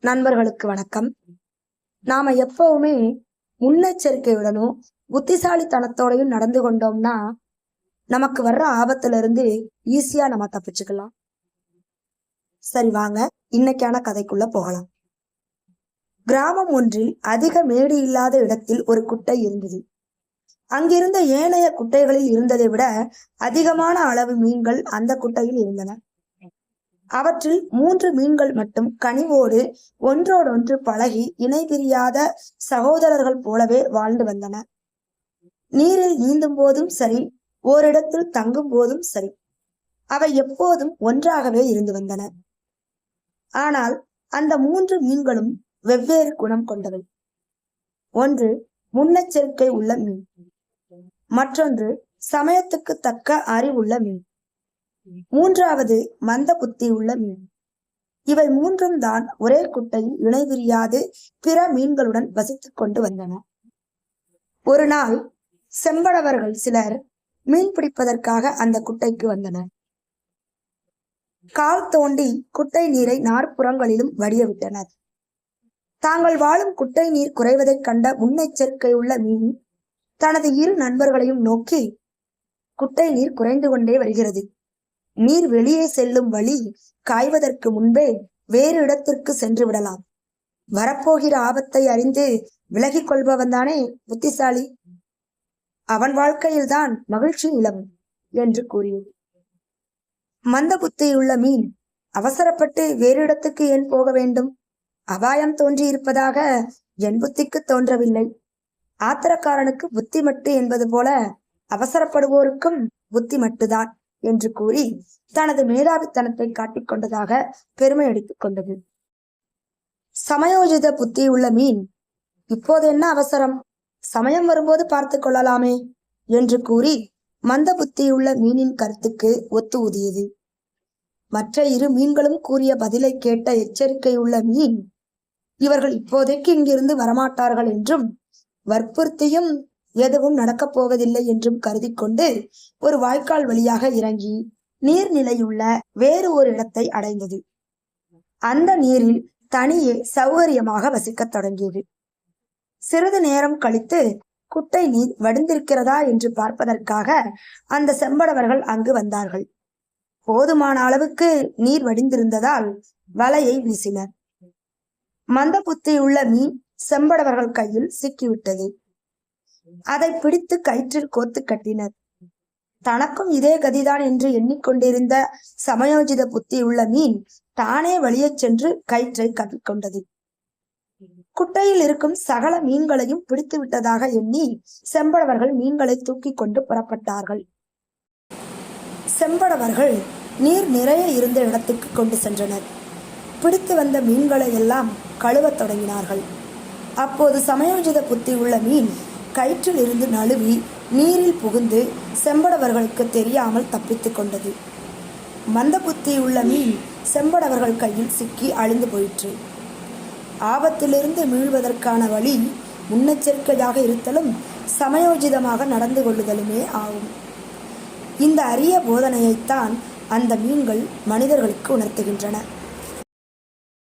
நண்பர்களுக்கு வணக்கம். நாம எப்பவுமே முன்னெச்சரிக்கையுடனும் புத்திசாலித்தனத்தோடையும் நடந்து கொண்டோம்னா நமக்கு வர்ற ஆபத்துல இருந்து ஈஸியா நம்ம தப்பிச்சுக்கலாம். சரி வாங்க. இன்னைக்கான கதைக்குள்ள போகலாம். கிராமம் ஒன்றில் அதிக மேடு இல்லாத இடத்தில் ஒரு குட்டை இருந்தது. அங்கிருந்த ஏனைய குட்டைகளில் இருந்ததை விட அதிகமான அளவு மீன்கள் அந்த குட்டையில் இருந்தன. அவற்றில் மூன்று மீன்கள் மட்டும் கனிவோடு ஒன்றோடொன்று பழகி இணை பிரியாத சகோதரர்கள் போலவே வாழ்ந்து வந்தன. நீரில் நீந்தும் போதும் சரி ஓரிடத்தில் தங்கும் போதும் சரி அவை எப்போதும் ஒன்றாகவே இருந்து வந்தன. ஆனால் அந்த மூன்று மீன்களும் வெவ்வேறு குணம் கொண்டவை. ஒன்று முன்னெச்சரிக்கை உள்ள மீன். மற்றொன்று சமயத்துக்கு தக்க அறிவுள்ள மீன். மூன்றாவது மந்த புத்தி உள்ள மீன். இவை மூன்றும் தான் ஒரே குட்டையில் இணைவிரியாது பிற மீன்களுடன் வசித்துக் கொண்டு வந்தன. ஒரு நாள் செம்படவர்கள் சிலர் மீன் பிடிப்பதற்காக அந்த குட்டைக்கு வந்தனர். கால் தோண்டி குட்டை நீரை நாற்புறங்களிலும் வடியவிட்டனர். தாங்கள் வாழும் குட்டை நீர் குறைவதைக் கண்ட முன்னெச்சரிக்கை உள்ள மீன் தனது இரு நண்பர்களையும் நோக்கி குட்டை நீர் குறைந்து கொண்டே வருகிறது. நீர் வெளியே செல்லும் வழி காய்வதற்கு முன்பே வேறு இடத்திற்கு சென்று விடலாம். வரப்போகிற ஆபத்தை அறிந்து விலகிக் கொள்பவன் தானே புத்திசாலி. அவன் வாழ்க்கையில்தான் மகிழ்ச்சி நிலவும் என்று கூறியது மந்த புத்தியுள்ள மீன் அவசரப்பட்டு வேறு இடத்துக்கு ஏன் போக வேண்டும்? அபாயம் தோன்றியிருப்பதாக என் புத்திக்கு தோன்றவில்லை. ஆத்திரக்காரனுக்கு புத்தி மட்டு என்பது போல அவசரப்படுவோருக்கும் புத்தி மட்டுதான் என்று கூறி தனது மேதாவித்தனத்தை காட்டிக் கொண்டதாக பெருமை அடித்துக் கொண்டது. சமயோஜித புத்தி உள்ள மீன் இப்போது என்ன அவசரம்? சமயம் வரும்போது பார்த்து கொள்ளலாமே என்று கூறி மந்த புத்தியுள்ள மீனின் கருத்துக்கு ஒத்து ஊதியது மற்ற இரு மீன்களும் கூறிய பதிலை கேட்ட எச்சரிக்கையுள்ள மீன் இவர்கள் இப்போதைக்கு இங்கிருந்து வரமாட்டார்கள் என்றும் வற்புறுத்தியும் எதுவும் நடக்கப் போவதில்லை என்றும் கருதி கொண்டு ஒரு வாய்க்கால் வழியாக இறங்கி நீர்நிலையுள்ள வேறு ஒரு இடத்தை அடைந்தது. அந்த நீரில் தனியே சௌகரியமாக வசிக்கத் தொடங்கியது. சிறிது நேரம் கழித்து குட்டை நீர் வடிந்திருக்கிறதா என்று பார்ப்பதற்காக அந்த செம்படவர்கள் அங்கு வந்தார்கள். போதுமான அளவுக்கு நீர் வடிந்திருந்ததால் வலையை வீசினர். மந்த புத்தியுள்ள மீன் செம்படவர்கள் கையில் சிக்கிவிட்டது. அதை பிடித்து கயிற்றில் கோத்து கட்டினர். தனக்கும் இதே கதிதான் என்று எண்ணிக்கொண்டிருந்த சமயோஜித புத்தி உள்ள மீன் தானே வழியே சென்று கயிற்றை கட்டிக்கொண்டது குட்டையில் இருக்கும் சகல மீன்களையும் பிடித்து விட்டதாக எண்ணி செம்படவர்கள் மீன்களை தூக்கி கொண்டு புறப்பட்டார்கள். செம்படவர்கள் நீர் நிறைய இருந்த இடத்துக்கு கொண்டு சென்றனர். பிடித்து வந்த மீன்களை எல்லாம் கழுவத் தொடங்கினார்கள். அப்போது சமயோஜித புத்தி உள்ள மீன் கயிற்றில் இருந்து நழுவி நீரில் புகுந்து செம்படவர்களுக்கு தெரியாமல் தப்பித்து கொண்டது. மந்த உள்ள மீன் செம்படவர்கள் கையில் சிக்கி அழிந்து போயிற்று. ஆபத்திலிருந்து மீழ்வதற்கான வழி முன்னெச்சரிக்கையாக இருத்தலும் சமயோஜிதமாக நடந்து கொள்ளுதலுமே ஆகும். இந்த அரிய போதனையைத்தான் அந்த மீன்கள் மனிதர்களுக்கு உணர்த்துகின்றன.